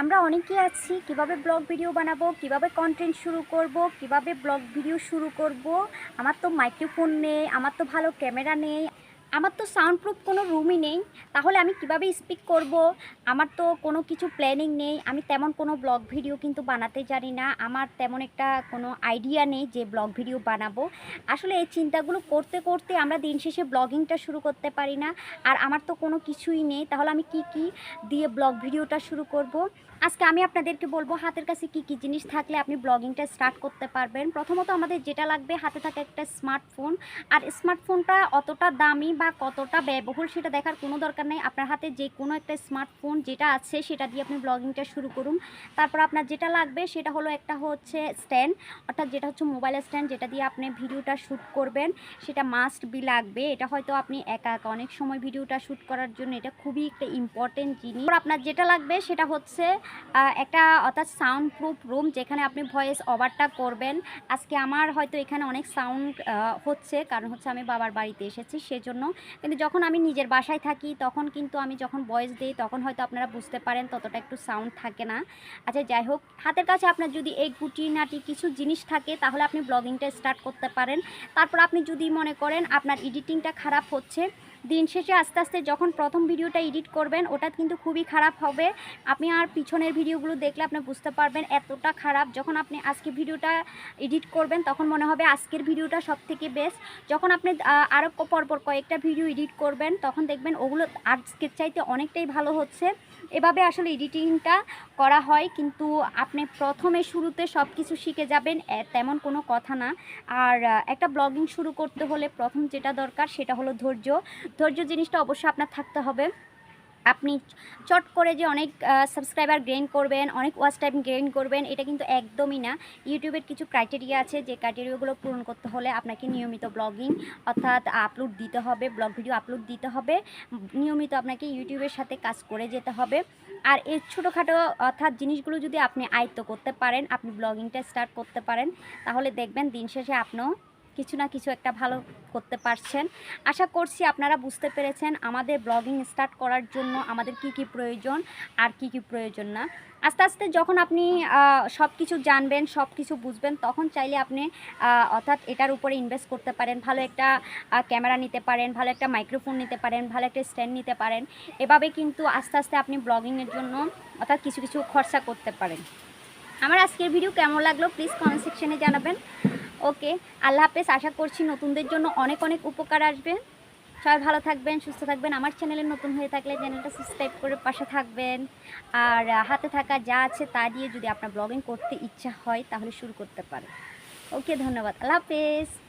আমরা অনেকেই আছি, কীভাবে ব্লগ ভিডিও বানাবো, কীভাবে কন্টেন্ট শুরু করব, কীভাবে ব্লগ ভিডিও শুরু করব। আমার তো মাইক্রোফোন নেই, আমার তো ভালো ক্যামেরা নেই। আমার তো সাউন্ড প্রুফ কোনো রুমই নেই, তাহলে আমি কীভাবে স্পিক করব? আমার তো কোনো কিছু প্ল্যানিং নেই, আমি তেমন কোনো ব্লগ ভিডিও কিন্তু বানাতে জানি না, আমার তেমন একটা কোনো আইডিয়া নেই যে ব্লগ ভিডিও বানাবো। আসলে এই চিন্তাগুলো করতে করতে আমরা দিন শেষে ব্লগিংটা শুরু করতে পারি না, আর আমার তো কোনো কিছুই নেই, তাহলে আমি কি কি দিয়ে ব্লগ ভিডিওটা শুরু করব? আজকে আমি আপনাদেরকে বলব হাতের কাছে কি কি জিনিস থাকলে আপনি ব্লগিংটা স্টার্ট করতে পারবেন। প্রথমত আমাদের যেটা লাগবে হাতে থাকা একটা স্মার্টফোন আর স্মার্টফোনটা অতটা দামি বা কতটা ব্যয়বহুল সেটা দেখার কোনো দরকার নেই। আপনার হাতে যে কোনো একটা স্মার্টফোন যেটা আছে সেটা দিয়ে আপনি ব্লগিংটা শুরু করুন। তারপর আপনার যেটা লাগবে সেটা হলো একটা হচ্ছে স্ট্যান্ড অর্থাৎ যেটা হচ্ছে মোবাইল স্ট্যান্ড যেটা দিয়ে আপনি ভিডিওটা শ্যুট করবেন, সেটা মাস্ট বি লাগবে। এটা হয়তো আপনি একা একা অনেক সময় ভিডিওটা শ্যুট করার জন্য এটা খুবই একটা ইম্পর্টেন্ট জিনিস। আপনার যেটা লাগবে সেটা হচ্ছে একটা অর্থাৎ সাউন্ড প্রুফ রুম যেখানে আপনি ভয়েস ওভারটা করবেন। আজকে আমার হয়তো এখানে অনেক সাউন্ড হচ্ছে, কারণ হচ্ছে আমি বাবার বাড়িতে এসেছি, সেজন্য কিন্তু যখন আমি নিজের বাসায় থাকি, তখন কিন্তু আমি যখন ভয়েস দিই, তখন হয়তো আপনারা বুঝতে পারেন ততটা একটু সাউন্ড থাকে না। আচ্ছা যাই হোক, হাতের কাছে আপনার যদি এই গুটি নাটি কিছু জিনিস থাকে, তাহলে আপনি ব্লগিংটা স্টার্ট করতে পারেন। তারপর আপনি যদি মনে করেন আপনার এডিটিংটা খারাপ হচ্ছে দিন শেষে আস্তে আস্তে যখন প্রথম ভিডিওটা এডিট করবেন, ওটা কিন্তু খুবই খারাপ হবে। আপনি আর পিছনের ভিডিওগুলো দেখলে আপনি বুঝতে পারবেন এতটা খারাপ। যখন আপনি আজকে ভিডিওটা এডিট করবেন, তখন মনে হবে আজকের ভিডিওটা সব থেকে বেস্ট। যখন আপনি আরও পরপর কয়েকটা ভিডিও এডিট করবেন, তখন দেখবেন ওগুলো আজকের চাইতে অনেকটাই ভালো হচ্ছে। এভাবে আসলে এডিটিংটা করা হয়, কিন্তু আপনি প্রথমে শুরুতে সব কিছু শিখে যাবেন তেমন কোনো কথা না। আর একটা ব্লগিং শুরু করতে হলে প্রথম যেটা দরকার, সেটা হলো ধৈর্য। ধৈর্য জিনিসটা অবশ্যই আপনার থাকতে হবে। আপনি চট করে যে অনেক সাবস্ক্রাইবার গেইন করবেন, অনেক ওয়াচ টাইম গেইন করবেন, এটা কিন্তু একদমই না। ইউটিউবের কিছু ক্রাইটেরিয়া আছে, যে ক্রাইটেরিয়াগুলো পূরণ করতে হলে আপনাকে নিয়মিত ব্লগিং অর্থাৎ আপলোড দিতে হবে ব্লগ ভিডিও আপলোড দিতে হবে। নিয়মিত আপনাকে ইউটিউবের সাথে কাজ করে যেতে হবে। আর এই ছোটোখাটো অর্থাৎ জিনিসগুলো যদি আপনি আয়ত্ত করতে পারেন, আপনি ব্লগিংটা স্টার্ট করতে পারেন, তাহলে দেখবেন দিন শেষে আপনিও কিছু না কিছু একটা ভালো করতে পারছেন। আশা করছি আপনারা বুঝতে পেরেছেন আমাদের ব্লগিং স্টার্ট করার জন্য আমাদের কি কি প্রয়োজন আর কি কি প্রয়োজন না। আস্তে আস্তে যখন আপনি সব কিছু জানবেন সব কিছু বুঝবেন, তখন চাইলে আপনি অর্থাৎ এটার উপরে ইনভেস্ট করতে পারেন, ভালো একটা ক্যামেরা নিতে পারেন, ভালো একটা মাইক্রোফোন নিতে পারেন, ভালো একটা স্ট্যান্ড নিতে পারেন। এভাবে কিন্তু আস্তে আস্তে আপনি ব্লগিংয়ের জন্য অর্থাৎ কিছু কিছু খরচা করতে পারেন। আমার আজকের ভিডিও কেমন লাগল প্লিজ কমেন্ট সেকশনে জানাবেন। ওকে, আল্লাহ হাফেজ, আশা করছি নতুনদের জন্য অনেক অনেক উপকার আসবে। সবাই ভালো থাকবেন, সুস্থ থাকবেন। আমার চ্যানেলে নতুন হয়ে থাকলে চ্যানেলটা সাবস্ক্রাইব করে পাশে থাকবেন। আর হাতে থাকা যা আছে তা দিয়ে যদি আপনার ব্লগিং করতে ইচ্ছা হয়, তাহলে শুরু করতে পারেন। ওকে, ধন্যবাদ। আল্লাহ হাফেজ।